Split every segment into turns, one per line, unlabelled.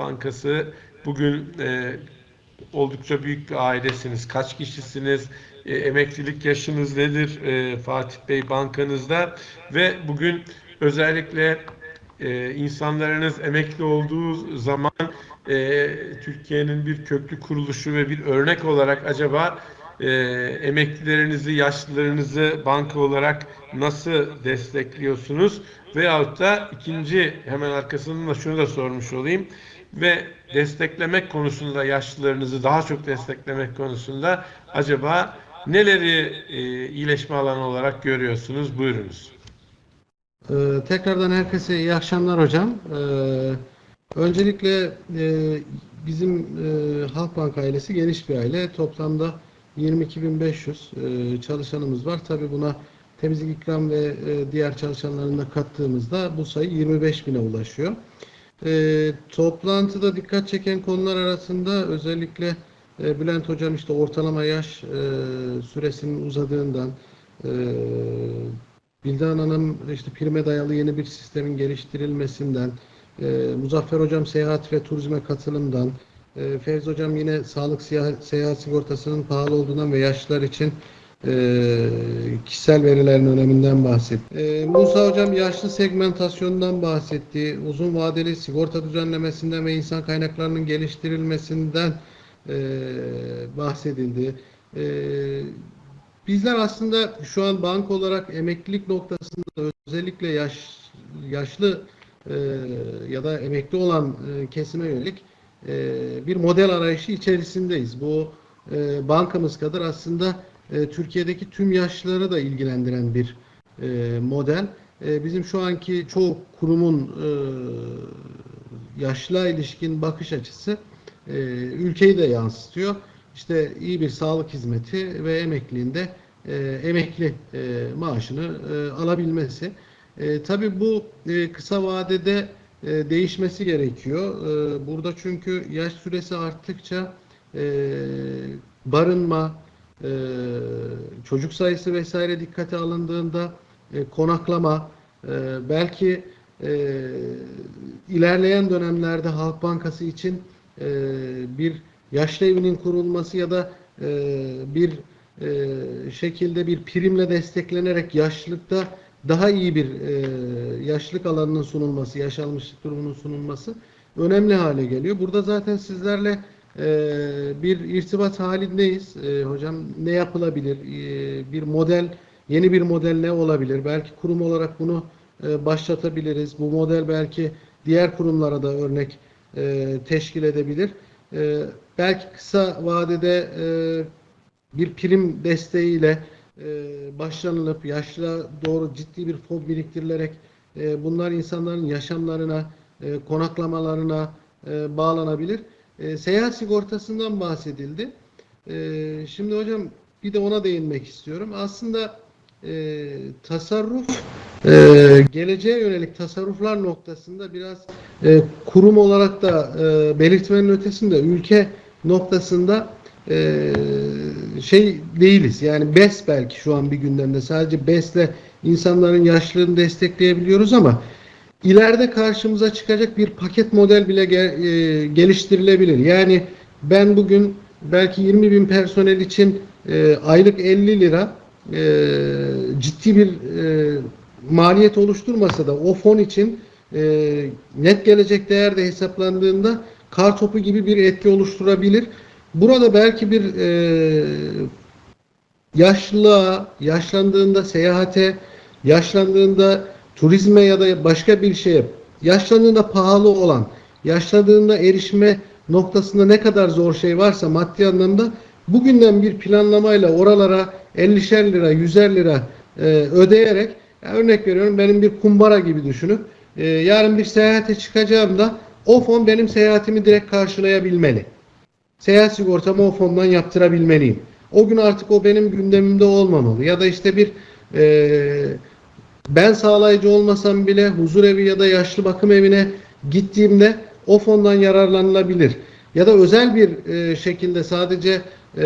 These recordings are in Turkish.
Bankası bugün e, oldukça büyük bir ailesiniz. Kaç kişisiniz? E, emeklilik yaşınız nedir e, Fatih Bey bankanızda? Ve bugün özellikle e, insanlarınız emekli olduğu zaman e, Türkiye'nin bir köklü kuruluşu ve bir örnek olarak acaba e, emeklilerinizi, yaşlılarınızı banka olarak nasıl destekliyorsunuz? Veyahut da ikinci hemen arkasından da şunu da sormuş olayım. Ve desteklemek konusunda yaşlılarınızı daha çok desteklemek konusunda acaba neleri e, iyileşme alanı olarak görüyorsunuz? Buyurunuz.
Ee, tekrardan herkese iyi akşamlar hocam. Ee, öncelikle e, bizim e, Halkbank ailesi geniş bir aile. Toplamda 22.500 e, çalışanımız var. Tabi buna temizlik ikram ve e, diğer çalışanlarını da kattığımızda bu sayı 25.000'e ulaşıyor. E, toplantıda dikkat çeken konular arasında özellikle e, Bülent hocam işte ortalama yaş e, süresinin uzadığından e, Bildan Hanım işte prime dayalı yeni bir sistemin geliştirilmesinden, e, Muzaffer Hocam seyahat ve turizme katılımdan, e, Fevzi Hocam yine sağlık seyahat sigortasının pahalı olduğundan ve yaşlılar için e, kişisel verilerin öneminden bahsetti. E, Musa Hocam yaşlı segmentasyondan bahsetti. Uzun vadeli sigorta düzenlemesinden ve insan kaynaklarının geliştirilmesinden e, bahsedildi. E, Bizler aslında şu an bank olarak emeklilik noktasında özellikle yaş, yaşlı e, ya da emekli olan e, kesime yönelik e, bir model arayışı içerisindeyiz. Bu e, bankamız kadar aslında e, Türkiye'deki tüm yaşlıları da ilgilendiren bir e, model. E, bizim şu anki çoğu kurumun e, yaşlığa ilişkin bakış açısı ülkeyi de yansıtıyor. İşte iyi bir sağlık hizmeti ve emekliliğinde emekli maaşını alabilmesi. E, tabii bu kısa vadede değişmesi gerekiyor. Burada çünkü yaş süresi arttıkça e, barınma, e, çocuk sayısı vesaire dikkate alındığında e, konaklama, e, belki e, ilerleyen dönemlerde Halk Bankası için e, bir yaşlı evinin kurulması ya da e, bir e, şekilde bir primle desteklenerek yaşlılıkta daha iyi bir e, yaşlılık alanının sunulması, yaş almışlık durumunun sunulması önemli hale geliyor. Burada zaten sizlerle bir irtibat halindeyiz. E, hocam ne yapılabilir? E, bir model, yeni bir model ne olabilir? Belki kurum olarak bunu e, başlatabiliriz. Bu model belki diğer kurumlara da örnek e, teşkil edebilir. Belki kısa vadede e, bir prim desteğiyle başlanılıp yaşlıya doğru ciddi bir fon biriktirilerek bunlar insanların yaşamlarına, konaklamalarına bağlanabilir. E, seyahat sigortasından bahsedildi. E, şimdi hocam bir de ona değinmek istiyorum. Aslında e, tasarruf e, geleceğe yönelik tasarruflar noktasında biraz e, kurum olarak da e, belirtmenin ötesinde ülke noktasında e, şey değiliz. Yani BES belki şu an bir gündemde. Sadece BES'le insanların yaşlılığını destekleyebiliyoruz ama ileride karşımıza çıkacak bir paket model bile ge- e, geliştirilebilir. Yani ben bugün belki 20 bin personel için e, aylık 50 lira e, ciddi bir e, maliyet oluşturmasa da o fon için e, net gelecek değerde hesaplandığında kar topu gibi bir etki oluşturabilir. Burada belki bir e, yaşlılığa, yaşlandığında seyahate, yaşlandığında turizme ya da başka bir şeye, yaşlandığında pahalı olan, yaşlandığında erişme noktasında ne kadar zor şey varsa maddi anlamda bugünden bir planlamayla oralara 50'şer lira, 100'er lira e, ödeyerek ya örnek veriyorum benim bir kumbara gibi düşünün. E, yarın bir seyahate çıkacağımda o fon benim seyahatimi direkt karşılayabilmeli. Seyahat sigortamı o fondan yaptırabilmeliyim. O gün artık o benim gündemimde olmamalı. Ya da işte bir e, ben sağlayıcı olmasam bile huzur evi ya da yaşlı bakım evine gittiğimde o fondan yararlanılabilir. Ya da özel bir e, şekilde sadece e,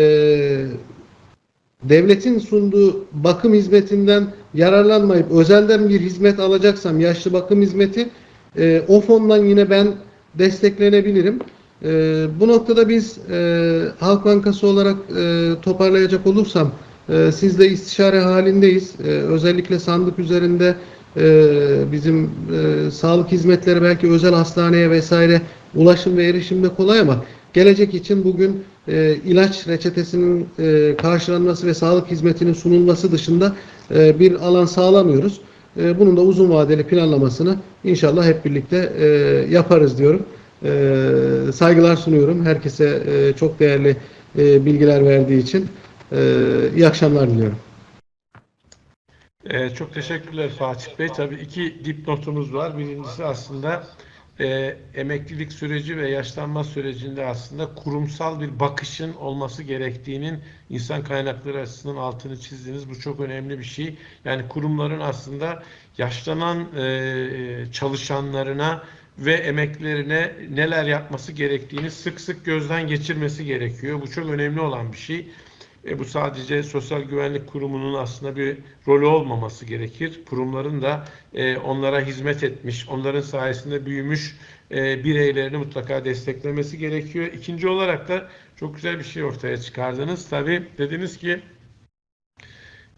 devletin sunduğu bakım hizmetinden yararlanmayıp özelden bir hizmet alacaksam yaşlı bakım hizmeti e, o fondan yine ben desteklenebilirim. E, bu noktada biz e, Halk Bankası olarak e, toparlayacak olursam e, sizle istişare halindeyiz. E, özellikle sandık üzerinde e, bizim e, sağlık hizmetleri belki özel hastaneye vesaire ulaşım ve erişimde kolay ama gelecek için bugün e, ilaç reçetesinin karşılanması ve sağlık hizmetinin sunulması dışında bir alan sağlamıyoruz. Bunun da uzun vadeli planlamasını inşallah hep birlikte yaparız diyorum. Saygılar sunuyorum. Herkese çok değerli bilgiler verdiği için. E, iyi akşamlar diliyorum.
Ee, çok teşekkürler Fatih Bey. Tabii iki dipnotumuz var. Birincisi aslında e, emeklilik süreci ve yaşlanma sürecinde aslında kurumsal bir bakışın olması gerektiğinin insan kaynakları açısından altını çizdiniz. Bu çok önemli bir şey. Yani kurumların aslında yaşlanan e, çalışanlarına ve emeklerine neler yapması gerektiğini sık sık gözden geçirmesi gerekiyor. Bu çok önemli olan bir şey. E, bu sadece Sosyal Güvenlik Kurumu'nun aslında bir rolü olmaması gerekir. Kurumların da e, onlara hizmet etmiş, onların sayesinde büyümüş e, bireylerini mutlaka desteklemesi gerekiyor. İkinci olarak da çok güzel bir şey ortaya çıkardınız. Tabii dediniz ki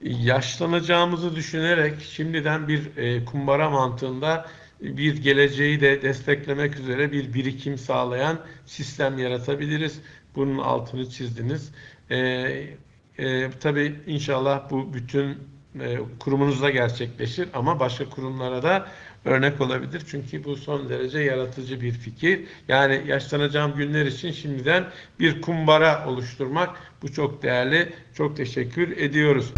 yaşlanacağımızı düşünerek şimdiden bir e, kumbara mantığında bir geleceği de desteklemek üzere bir birikim sağlayan sistem yaratabiliriz. Bunun altını çizdiniz. E, e, tabii inşallah bu bütün e, kurumunuzda gerçekleşir ama başka kurumlara da örnek olabilir. Çünkü bu son derece yaratıcı bir fikir. Yani yaşlanacağım günler için şimdiden bir kumbara oluşturmak bu çok değerli. Çok teşekkür ediyoruz.